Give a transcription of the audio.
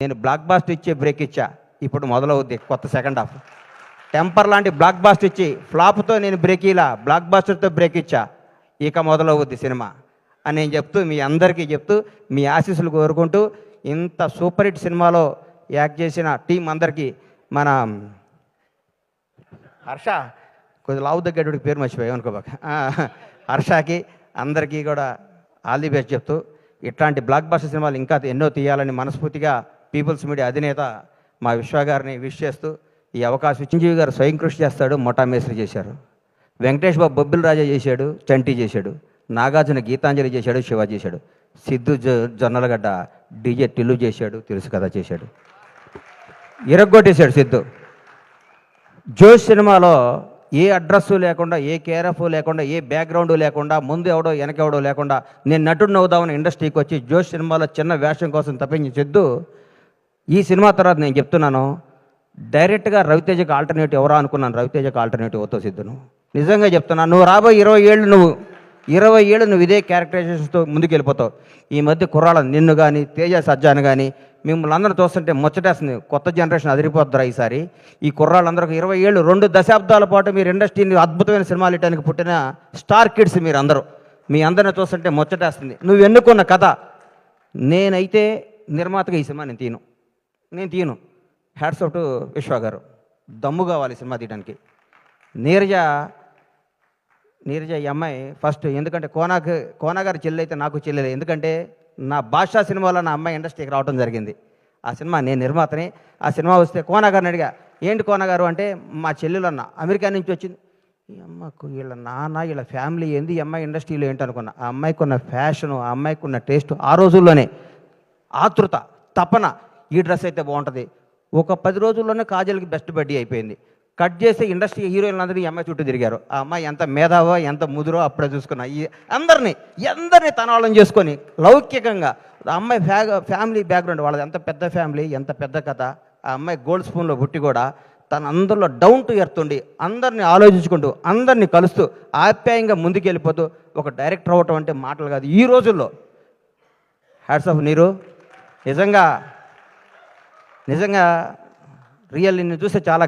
నేను black bast ఇచ్చే break ఇచ్చా. ఇప్పుడు మొదలవుద్ది. కొత్త సెకండ్ హాఫ్ టెంపర్ లాంటి బ్లాక్ బాస్ట్ ఇచ్చి ఫ్లాప్తో నేను బ్రేక్ ఇలా బ్లాక్ బాస్టర్తో బ్రేక్ ఇచ్చా. ఇక మొదలవుద్ది సినిమా. అని నేను చెప్తూ మీ అందరికీ చెప్తూ మీ ఆశీస్సులు కోరుకుంటూ ఇంత సూపర్ హిట్ సినిమాలో యాక్ట్ చేసిన టీం అందరికీ మన హర్ష కొద్దిగా లావు దగ్గరకి పేరు మర్చిపోయాం అనుకోబాక హర్షకి అందరికీ కూడా ఆల్ ది బెస్ట్ చెప్తూ ఇట్లాంటి బ్లాక్ బాస్టర్ సినిమాలు ఇంకా ఎన్నో తీయాలని మనస్ఫూర్తిగా పీపుల్స్ మీడియా అధినేత మా విశ్వ గారిని విష్ చేస్తూ ఈ అవకాశం చిరంజీవి గారు స్వయం కృషి చేస్తాడు మొట్టా మేస్త్రి చేశారు. వెంకటేష్ బాబు బొబ్బిల్ రాజా చేశాడు చంటి చేశాడు నాగార్జున గీతాంజలి చేశాడు శివ చేశాడు సిద్ధు జొ జొన్నలగడ్డ డీజే టిల్లు చేశాడు తెలుసు కదా చేశాడు. ఇరగ్గొట్టేశాడు సిద్ధు. జోష్ సినిమాలో ఏ అడ్రస్ లేకుండా ఏ కేరఫ్ లేకుండా ఏ బ్యాక్గ్రౌండ్ లేకుండా ముందు ఎవడో వెనకెవడో లేకుండా నేను నటుడు నవ్వుదామని ఇండస్ట్రీకి వచ్చి జోష్ సినిమాలో చిన్న వేషం కోసం తప్పించి సిద్ధు ఈ సినిమా తర్వాత నేను చెప్తున్నాను డైరెక్ట్గా రవితేజకి ఆల్టర్నేటివ్ ఎవరా అనుకున్నాను? రవితేజకి ఆల్టర్నేటివ్ ఓతో సిద్ధును? నిజంగా చెప్తున్నాను నువ్వు రాబోయే ఇరవై ఏళ్ళు నువ్వు ఇరవై ఏళ్ళు నువ్వు ఇదే క్యారెక్టరైజేషన్స్తో ముందుకు వెళ్ళిపోతావు ఈ మధ్య కుర్రాళ్ళ నిన్ను కానీ తేజ సజ్జాను కానీ మిమ్మల్ని అందరూ చూస్తుంటే ముచ్చటేస్తుంది. కొత్త జనరేషన్ అదిరిపోద్దురా ఈసారి? ఈ కుర్రాళ్ళందరికీ ఇరవై ఏళ్ళు రెండు దశాబ్దాల పాటు మీరు ఇండస్ట్రీని అద్భుతమైన సినిమాలు ఇవ్వడానికి పుట్టిన స్టార్ కిడ్స్ మీరు అందరూ మీ అందరిని చూస్తుంటే ముచ్చటేస్తుంది. నువ్వు ఎన్నుకున్న కథ నేనైతే నిర్మాతగా ఈ సినిమా నేను తీను నేను తీయను. హ్యాట్స్ ఆఫ్ టు విశ్వ గారు. దమ్ము కావాలి సినిమా తీయడానికి నీరజ నీరజ ఈ అమ్మాయి ఫస్ట్ ఎందుకంటే కోనాకు కోనాగారి చెల్లి అయితే నాకు చెల్లెలే. ఎందుకంటే నా భాషా సినిమాలో నా అమ్మాయి ఇండస్ట్రీకి రావడం జరిగింది. ఆ సినిమా నేను నిర్మాతని. ఆ సినిమా వస్తే కోనాగారిని అడిగా ఏంటి కోనగారు అంటే మా చెల్లెలు అన్న అమెరికా నుంచి వచ్చింది. ఈ అమ్మకు వీళ్ళ నాన్న వీళ్ళ ఫ్యామిలీ ఏంది? ఈ అమ్మాయి ఇండస్ట్రీలో ఏంటి అనుకున్నా. ఆ అమ్మాయికి ఉన్న ఫ్యాషను ఆ అమ్మాయికి ఉన్న టేస్ట్ ఆ రోజుల్లోనే. ఆతృత తపన ఈ డ్రెస్ అయితే బాగుంటుంది. ఒక పది రోజుల్లోనే కాజల్కి బెస్ట్ బడ్డీ అయిపోయింది. కట్ చేసి ఇండస్ట్రీ హీరోయిన్లు అందరూ ఈ అమ్మాయి చుట్టూ తిరిగారు. ఆ అమ్మాయి ఎంత మేధావో ఎంత ముదురో అప్పుడే చూసుకున్నా. ఈ అందరినీ అందరినీ తనవాళ్ళని చేసుకొని లౌకికంగా ఆ అమ్మాయి ఫ్యా ఫ్యామిలీ బ్యాక్గ్రౌండ్ వాళ్ళది. ఎంత పెద్ద ఫ్యామిలీ ఎంత పెద్ద కథ. ఆ అమ్మాయి గోల్డ్ స్పూన్లో పుట్టి కూడా తన అందరిలో డౌన్ టు ఎర్త్ ఉండి అందరిని ఆలోచించుకుంటూ అందరినీ కలుస్తూ ఆప్యాయంగా ముందుకెళ్ళిపోతూ ఒక డైరెక్టర్ అవ్వటం అంటే మాటలు కాదు. ఈ రోజుల్లో హ్యాట్స్ ఆఫ్ నీరు. నిజంగా నిజంగా రియల్ నిన్ను చూస్తే చాలా